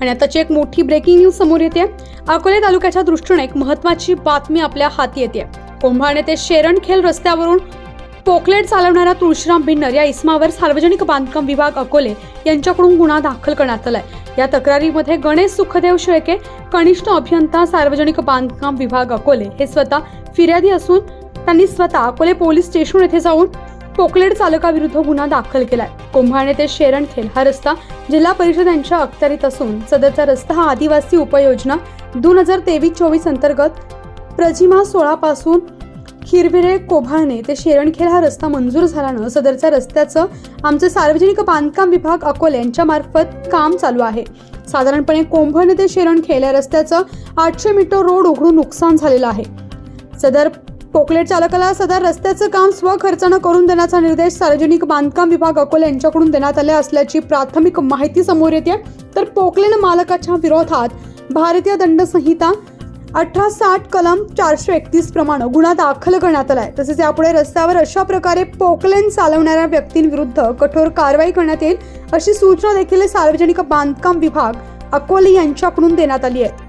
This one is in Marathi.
आणि आताची एक मोठी ब्रेकिंग न्यूज समोर येते अकोले तालुक्याच्या दृष्टीने एक महत्वाची बातमी आपल्या हाती येते. कोंभाळणे ते शेरणखेल रस्त्यावरून पोकलेट चालवणाऱ्या तुळशीराम भिन्नर या इस्मावर सार्वजनिक बांधकाम विभाग अकोले यांच्याकडून गुन्हा दाखल करण्यात आलाय. या तक्रारीमध्ये गणेश सुखदेव शेळके कनिष्ठ अभियंता सार्वजनिक बांधकाम विभाग अकोले हे स्वतः फिर्यादी असून त्यांनी स्वतः अकोले पोलीस स्टेशन येथे जाऊन पोकलेट चालकाविरुद्ध गुन्हा दाखल केलाय. कुंभाणे ते शेरणखेल हा रस्ता जिल्हा परिषद यांच्या अखत्यारीत असून सदरचा रस्ता हा आदिवासी उपयोजना दोन हजार तेवीस चोवीस अंतर्गत प्रजिमा सोळा पासून खिरविरे कोभाळणे ते शेरणखेल हा रस्ता मंजूर झाल्यानं सदरच्या रस्त्याचं आमचे सार्वजनिक बांधकाम विभाग अकोले यांच्या मार्फत काम चालू आहे. साधारणपणे कोंभणे ते शेरणखेल या रस्त्याचं आठशे मीटर रोड उघडून नुकसान झालेलं आहे. सदर पोकलेट चालकाला सदर रस्त्याचं काम स्वखर्चानं करून देण्याचा निर्देश सार्वजनिक बांधकाम विभाग अकोले यांच्याकडून देण्यात आले असल्याची प्राथमिक माहिती समोर येते. तर पोकलेन मालकाच्या विरोधात भारतीय दंड संहिता अठरा साठ कलम चारशे एकतीस प्रमाणे गुन्हा दाखल करण्यात आलाय. तसेच यापुढे रस्त्यावर अशा प्रकारे पोकलेन चालवणाऱ्या व्यक्तींविरुद्ध कठोर कारवाई करण्यात येईल अशी सूचना देखील सार्वजनिक बांधकाम विभाग अकोले यांच्याकडून देण्यात आली आहे.